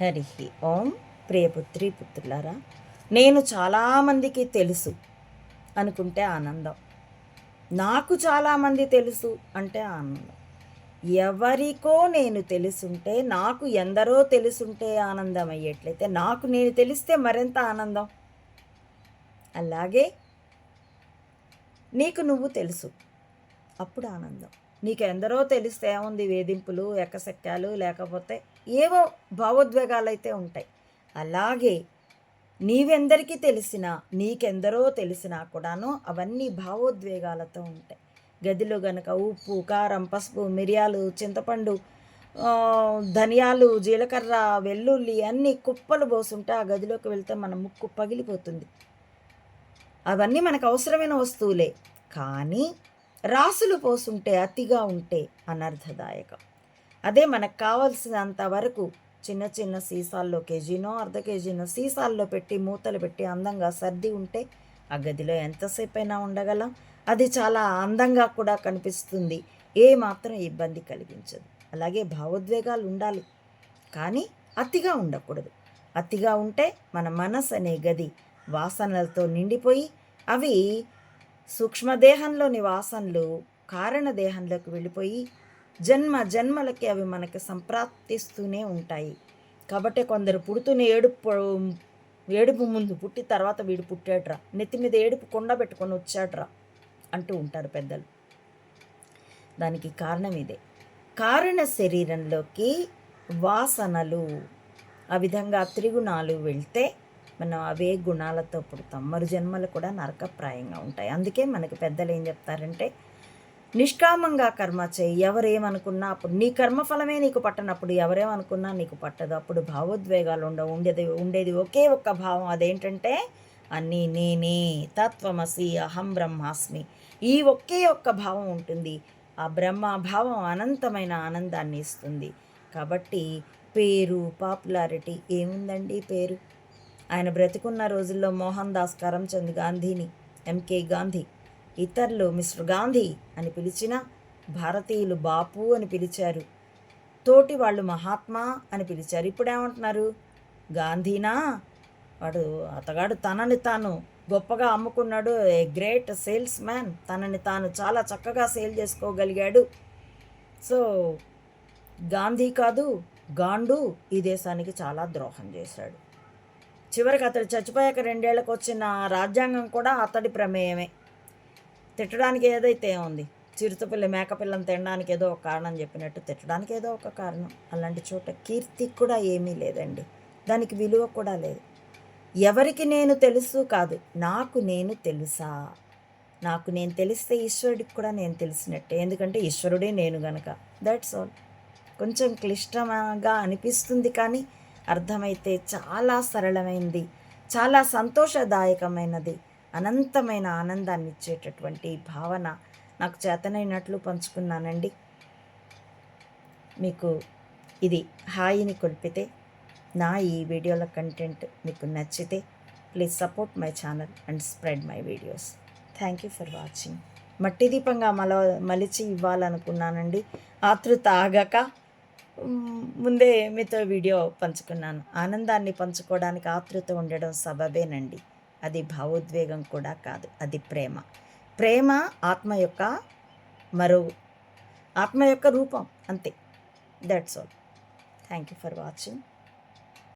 హరి ఓం ప్రియపుత్రి పుత్రులారా నేను చాలామందికి తెలుసు అనుకుంటే ఆనందం. నాకు చాలామంది తెలుసు అంటే ఆనందం. ఎవరికో నేను తెలుసుంటే నాకు ఎందరో తెలుసుంటే ఆనందం అయ్యేట్లయితే నాకు నేను తెలిస్తే మరింత ఆనందం? అలాగే నీకు నువ్వు తెలుసు. అప్పుడు ఆనందం. నీకెందరో తెలిస్తే ఏముంది వేధింపులు ఎక్కసెక్కాలు లేకపోతే ఏవో భావోద్వేగాలు అయితే ఉంటాయి. అలాగే నీవెందరికీ తెలిసినా నీకెందరో తెలిసినా కూడాను అవన్నీ భావోద్వేగాలతో ఉంటాయి. గదిలో గనక ఉప్పు కారం పసుపు మిరియాలు చింతపండు ధనియాలు జీలకర్ర వెల్లుల్లి అన్నీ కుప్పలు పోసుంటే ఆ గదిలోకి వెళ్తే మన ముక్కు పగిలిపోతుంది. అవన్నీ మనకు అవసరమైన వస్తువులే. కానీ రాసులు పోసుంటే అతిగా ఉంటే అనర్థదాయకం అదే మనకు కావలసినంత వరకు చిన్న చిన్న సీసాల్లో కేజీనో అర్ధ కేజీనో సీసాల్లో పెట్టి మూతలు పెట్టి అందంగా సర్ది ఉంటే ఆ గదిలో ఎంతసేపు అయినా ఉండగలం. అది చాలా అందంగా కూడా కనిపిస్తుంది. ఏ మాత్రం ఇబ్బంది కలిగించదు. అలాగే భావోద్వేగాలు ఉండాలి. కానీ అతిగా ఉండకూడదు. అతిగా ఉంటే మన మనసు అనే గది వాసనలతో నిండిపోయి అవి సూక్ష్మదేహంలోని వాసనలు కారణదేహంలోకి వెళ్ళిపోయి జన్మ జన్మలకి అవి మనకి సంప్రాప్తిస్తూనే ఉంటాయి. కాబట్టి కొందరు పుడుతూనే ఏడుపు ఏడుపు ముందు పుట్టి తర్వాత వీడు పుట్టాడ్రా. నెత్తి మీద ఏడుపు కొండ పెట్టుకొని వచ్చాడ్రా అంటూ ఉంటారు పెద్దలు. దానికి కారణం ఇదే. కారణ శరీరంలోకి వాసనలు ఆ విధంగా త్రిగుణాలు వెళ్తే మనం అవే గుణాలతో పుడతాం. మరు జన్మలు కూడా నరకప్రాయంగా ఉంటాయి. అందుకే మనకి పెద్దలు ఏం చెప్తారంటే నిష్కామంగా కర్మ చేయి. ఎవరేమనుకున్నా అప్పుడు నీ కర్మఫలమే నీకు పట్టనప్పుడు ఎవరేమనుకున్నా నీకు పట్టదు. అప్పుడు భావోద్వేగాలు ఉండవు. ఉండేది ఉండేది ఒకే ఒక్క భావం. అదేంటంటే అన్నీ నేనే తత్వమసి అహం బ్రహ్మాస్మి. ఈ ఒకే ఒక్క భావం ఉంటుంది. ఆ బ్రహ్మ భావం అనంతమైన ఆనందాన్ని ఇస్తుంది. కాబట్టి పేరు పాపులారిటీ ఏముందండి పేరు? ఆయన బ్రతికున్న రోజుల్లో మోహన్ దాస్ కరంచంద్ గాంధీని ఎంకే గాంధీ. ఇతరులు మిస్టర్ గాంధీ అని పిలిచినా భారతీయులు బాపు అని పిలిచారు. తోటి వాళ్ళు మహాత్మా అని పిలిచారు. ఇప్పుడు ఏమంటున్నారు? గాంధీనా? వాడు అతగాడు తనని తాను గొప్పగా అమ్ముకున్నాడు. ఏ గ్రేట్ సేల్స్ మ్యాన్ తనని తాను చాలా చక్కగా సేల్ చేసుకోగలిగాడు. సో గాంధీ కాదు గాండు ఈ దేశానికి చాలా ద్రోహం చేశాడు. చివరికి అతడు చచ్చిపోయాక రెండేళ్ళకు వచ్చిన రాజ్యాంగం కూడా అతడి ప్రమేయమే. తిట్టడానికి ఏదైతే ఉంది చిరుతపిల్లి మేకపిల్లని తినడానికి ఏదో ఒక కారణం చెప్పినట్టు తిట్టడానికి ఏదో ఒక కారణం. అలాంటి చోట కీర్తి కూడా ఏమీ లేదండి. దానికి విలువ కూడా లేదు. ఎవరికి నేను తెలుసు కాదు నాకు నేను తెలుసా? నాకు నేను తెలిస్తే ఈశ్వరుడికి కూడా నేను తెలిసినట్టే. ఎందుకంటే ఈశ్వరుడే నేను గనక. దట్స్ ఆల్ కొంచెం క్లిష్టంగా అనిపిస్తుంది కానీ అర్థమైతే చాలా సరళమైంది చాలా సంతోషదాయకమైనది అనంతమైన ఆనందాన్ని ఇచ్చేటటువంటి భావన నాకు చేతనైనట్లు పంచుకున్నానండి. మీకు ఇది హాయిని కొలిపితే నా ఈ వీడియోల కంటెంట్ మీకు నచ్చితే please support my channel and spread my videos. Thank you for watching. మట్టి దీపంగా మల మలిచి ఇవ్వాలనుకున్నానండి. ఆతృత ఆగక ముందే మీతో వీడియో పంచుకున్నాను. ఆనందాన్ని పంచుకోవడానికి ఆతృత ఉండడం సబబేనండి. అది భావోద్వేగం కూడా కాదు అది ప్రేమ. ప్రేమ ఆత్మ యొక్క మరో ఆత్మ యొక్క రూపం అంతే. That's all thank you for watching